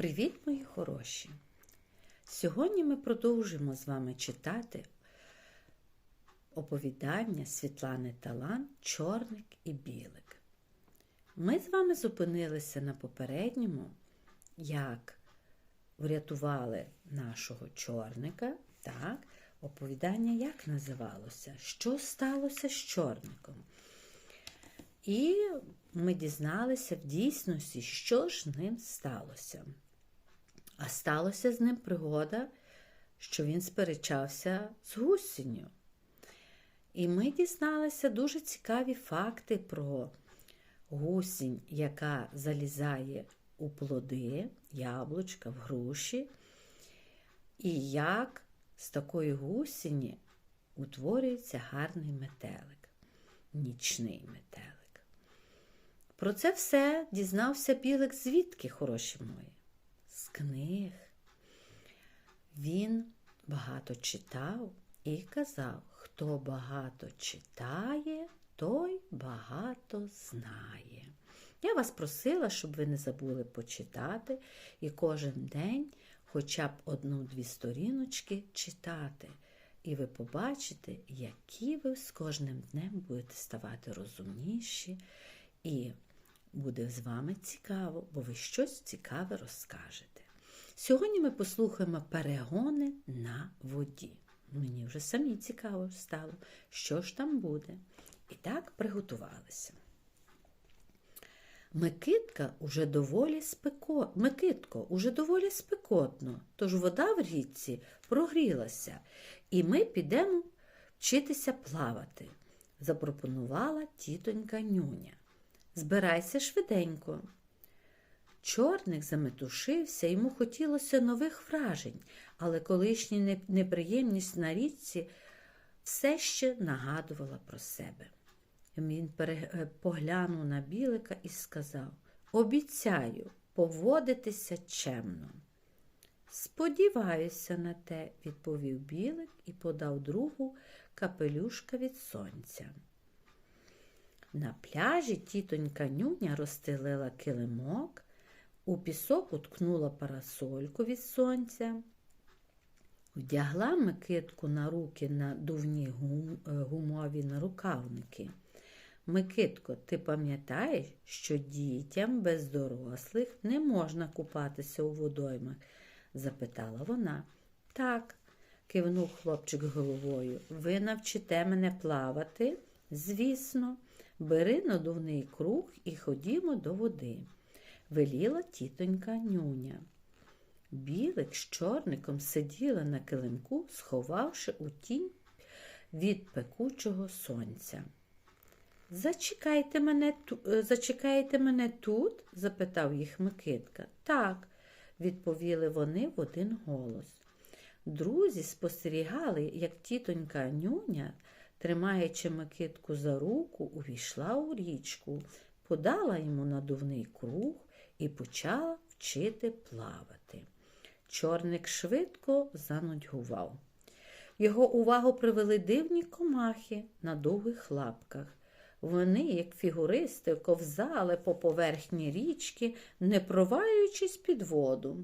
Привіт, мої хороші! Сьогодні ми продовжимо з вами читати оповідання Світлани Талан Чорник і Білик. Ми з вами зупинилися на попередньому, як врятували нашого чорника. Так, оповідання як називалося? Що сталося з чорником? І ми дізналися в дійсності, що ж ним сталося. А сталося з ним пригода, що він сперечався з гусінню. І ми дізналися дуже цікаві факти про гусінь, яка залізає у плоди, яблучка, в груші, і як з такої гусіні утворюється гарний метелик, нічний метелик. Про це все дізнався Білик звідки, хороші мої? Книг. Він багато читав і казав, хто багато читає, той багато знає. Я вас просила, щоб ви не забули почитати і кожен день хоча б одну-дві сторіночки читати. І ви побачите, які ви з кожним днем будете ставати розумніші і буде з вами цікаво, бо ви щось цікаве розкажете. Сьогодні ми послухаємо перегони на воді. Мені вже самі цікаво стало, що ж там буде. І так приготувалися. Микитка уже доволі спеко... Микитко уже доволі спекотно, тож вода в річці прогрілася, і ми підемо вчитися плавати, запропонувала тітонька нюня. Збирайся швиденько. Чорник заметушився, йому хотілося нових вражень, але колишня неприємність на річці все ще нагадувала про себе. Він е, поглянув на білика і сказав Обіцяю поводитися чемно. Сподіваюся на те, відповів білик і подав другу капелюшка від сонця. На пляжі тітонька нюня розстелила килимок, у пісок уткнула парасольку від сонця, вдягла Микитку на руки на дувні гум, е, гумові нарукавники. Микитко, ти пам'ятаєш, що дітям без дорослих не можна купатися у водоймах? запитала вона. Так, кивнув хлопчик головою. Ви навчите мене плавати? Звісно. Бери надувний круг і ходімо до води, веліла тітонька нюня. Білик з чорником сиділа на килимку, сховавши у тінь від пекучого сонця. Зачекайте мене е, зачекаєте мене тут? запитав їх Микитка. Так, відповіли вони в один голос. Друзі спостерігали, як тітонька нюня тримаючи Микитку за руку, увійшла у річку, подала йому надувний круг і почала вчити плавати. Чорник швидко занудьгував. Його увагу привели дивні комахи на довгих лапках. Вони, як фігуристи, ковзали по поверхні річки, не провалюючись під воду.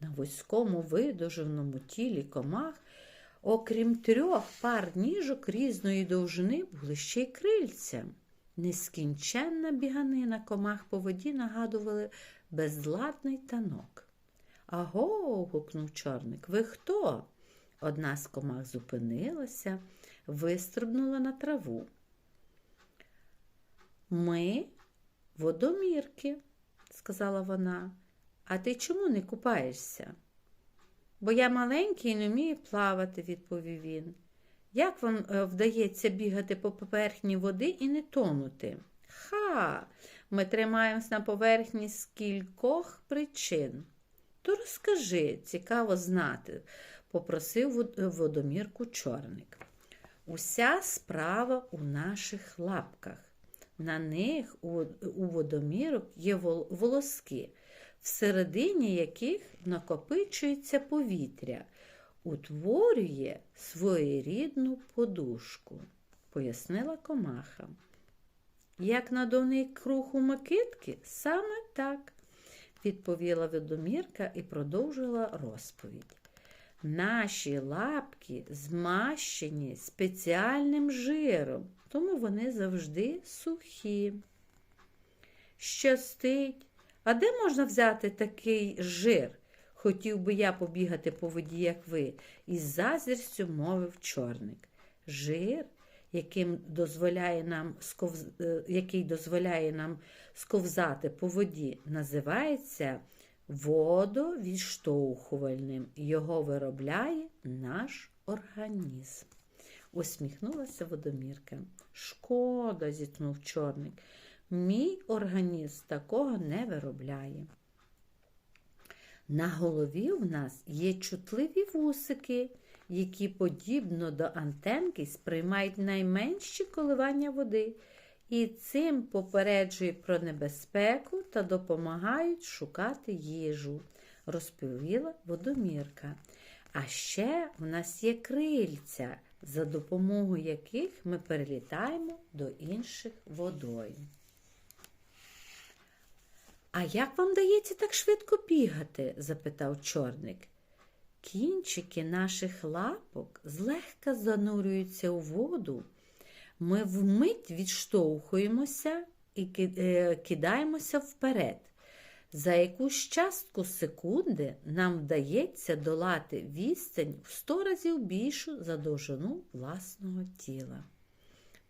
На вузькому видовженому тілі комах Окрім трьох пар ніжок різної довжини були ще й крильця. Нескінченна біганина комах по воді нагадували безладний танок. Аго. гукнув чорник. Ви хто? Одна з комах зупинилася, вистрибнула на траву. Ми водомірки, сказала вона. А ти чому не купаєшся? Бо я маленький і не вмію плавати, відповів він. Як вам е, вдається бігати по поверхні води і не тонути? Ха, ми тримаємось на поверхні з кількох причин. То розкажи, цікаво знати, попросив водомірку чорник. Уся справа у наших лапках. На них у водомірок є волоски всередині яких накопичується повітря, утворює своєрідну подушку, пояснила комаха. Як надувний круг у Микитки, саме так. відповіла ведомірка і продовжила розповідь. Наші лапки змащені спеціальним жиром, тому вони завжди сухі. Щастить, а де можна взяти такий жир? Хотів би я побігати по воді, як ви, із заздрістю мовив чорник. Жир, яким дозволяє нам сковз... е, який дозволяє нам сковзати по воді, називається водовідштовхувальним. Його виробляє наш організм. Усміхнулася водомірка. Шкода, зітхнув чорник. Мій організм такого не виробляє. На голові в нас є чутливі вусики, які, подібно до антенки, сприймають найменші коливання води і цим попереджують про небезпеку та допомагають шукати їжу, розповіла водомірка. А ще в нас є крильця, за допомогою яких ми перелітаємо до інших водойм. А як вам дається так швидко бігати? запитав чорник. Кінчики наших лапок злегка занурюються у воду. Ми вмить відштовхуємося і е, кидаємося вперед. За якусь частку секунди нам вдається долати відстань в сто разів більшу за довжину власного тіла.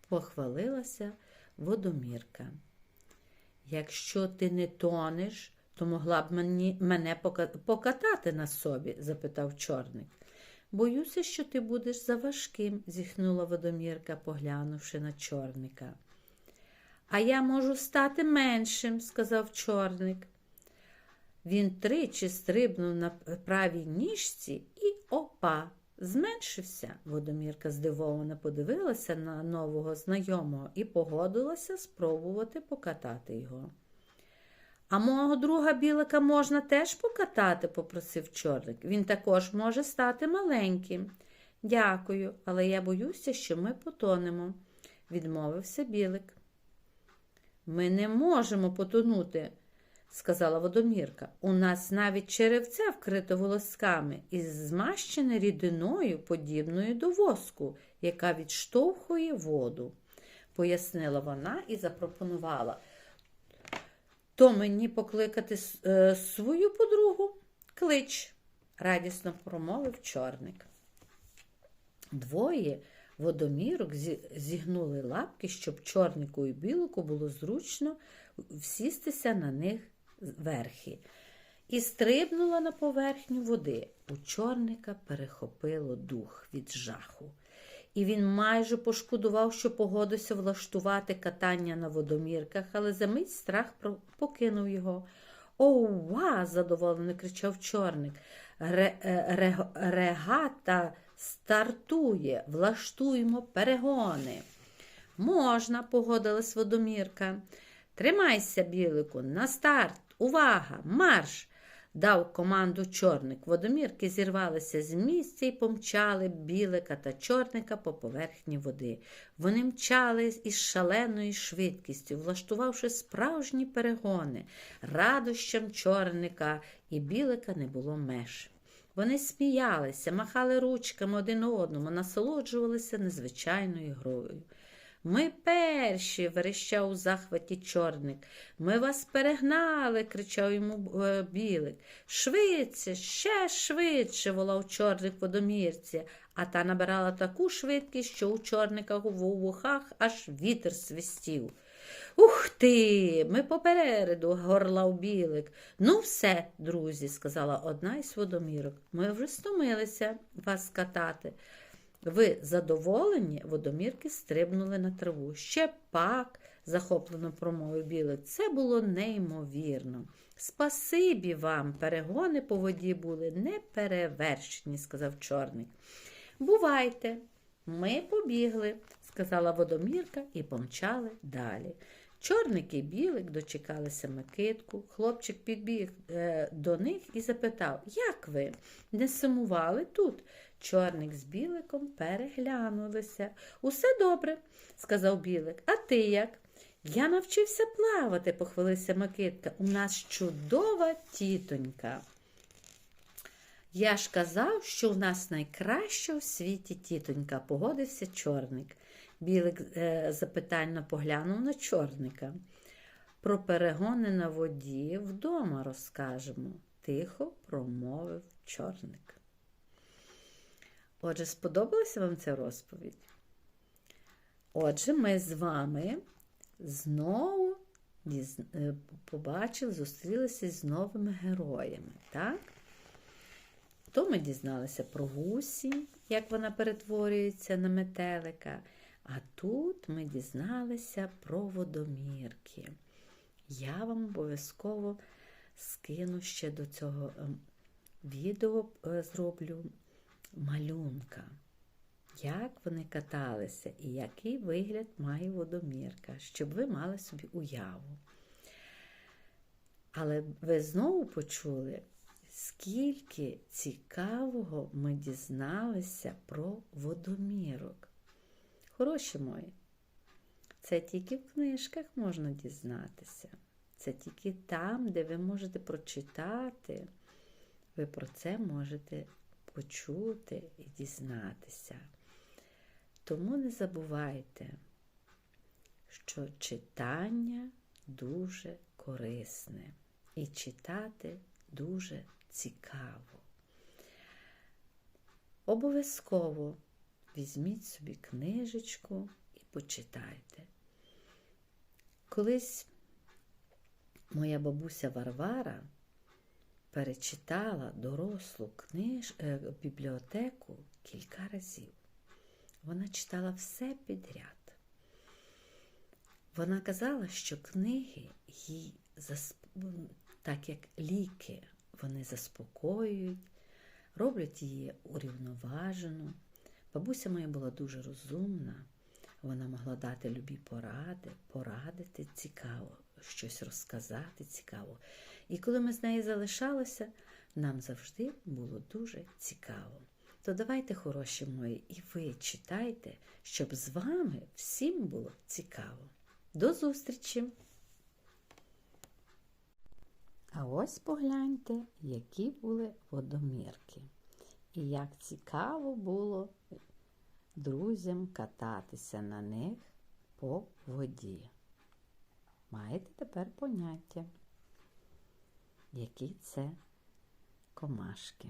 Похвалилася водомірка. Якщо ти не тонеш, то могла б мені, мене покатати на собі? запитав чорник. Боюся, що ти будеш заважким, зіхнула водомірка, поглянувши на чорника. А я можу стати меншим, сказав чорник. Він тричі стрибнув на правій ніжці і опа, зменшився. Водомірка здивовано подивилася на нового знайомого і погодилася спробувати покатати його. А мого друга білика можна теж покатати, попросив чорник. Він також може стати маленьким. Дякую, але я боюся, що ми потонемо, відмовився білик. Ми не можемо потонути, сказала водомірка. У нас навіть черевце вкрите волосками і змащене рідиною, подібною до воску, яка відштовхує воду, пояснила вона і запропонувала. То мені покликати е, свою подругу? Клич, радісно промовив чорник. Двоє водомірок зігнули лапки, щоб чорнику і білику було зручно всістися на них верхи. І стрибнула на поверхню води. У чорника перехопило дух від жаху. І він майже пошкодував, що погодився влаштувати катання на водомірках, але за мить страх покинув його. Ова! задоволено кричав чорник. Ре, е, ре- регата стартує, влаштуємо перегони. Можна, погодилась водомірка. Тримайся, білику, на старт, увага, марш! Дав команду чорник. Водомірки зірвалися з місця і помчали білика та чорника по поверхні води. Вони мчали із шаленою швидкістю, влаштувавши справжні перегони. Радощам чорника і білика не було меж. Вони сміялися, махали ручками один одному, насолоджувалися незвичайною грою. Ми перші, верещав у захваті чорник. Ми вас перегнали, кричав йому е, білик. Швидше, ще швидше, волав чорник водомірці, а та набирала таку швидкість, що у чорника в вухах аж вітер свистів. Ух ти, ми попереду, горлав білик. Ну, все, друзі, сказала одна із водомірок. Ми вже стомилися вас катати. Ви задоволені? Водомірки стрибнули на траву. Ще пак, захоплено промовив білик. Це було неймовірно. Спасибі вам, перегони по воді були неперевершені, сказав чорний. Бувайте, ми побігли, сказала водомірка і помчали далі. Чорник і білик дочекалися Микитку. Хлопчик підбіг е, до них і запитав, як ви? Не сумували тут? Чорник з біликом переглянулися. Усе добре, сказав білик. А ти як? Я навчився плавати, похвалився Микитка. У нас чудова тітонька. Я ж казав, що в нас найкраща у світі тітонька, погодився чорник. Білик е, запитально поглянув на чорника. Про перегони на воді вдома розкажемо, тихо промовив чорник. Отже, сподобалася вам ця розповідь? Отже, ми з вами знову е, побачили, зустрілися з новими героями, так? То ми дізналися про гусі, як вона перетворюється на метелика. А тут ми дізналися про водомірки. Я вам обов'язково скину ще до цього ем, відео е, зроблю малюнка. Як вони каталися і який вигляд має водомірка, щоб ви мали собі уяву. Але ви знову почули, скільки цікавого ми дізналися про водомірок. Хороші мої, це тільки в книжках можна дізнатися. Це тільки там, де ви можете прочитати, ви про це можете почути і дізнатися. Тому не забувайте, що читання дуже корисне і читати дуже цікаво. Обов'язково візьміть собі книжечку і почитайте. Колись моя бабуся Варвара перечитала дорослу книж... е, бібліотеку кілька разів. Вона читала все підряд. Вона казала, що книги їй засп... так як ліки, вони заспокоюють, роблять її урівноважену. Бабуся моя була дуже розумна, вона могла дати любі поради, порадити цікаво, щось розказати цікаво. І коли ми з нею залишалися, нам завжди було дуже цікаво. То давайте, хороші мої, і ви читайте, щоб з вами всім було цікаво. До зустрічі! А ось погляньте, які були водомірки. І як цікаво було друзям кататися на них по воді. Маєте тепер поняття, які це комашки.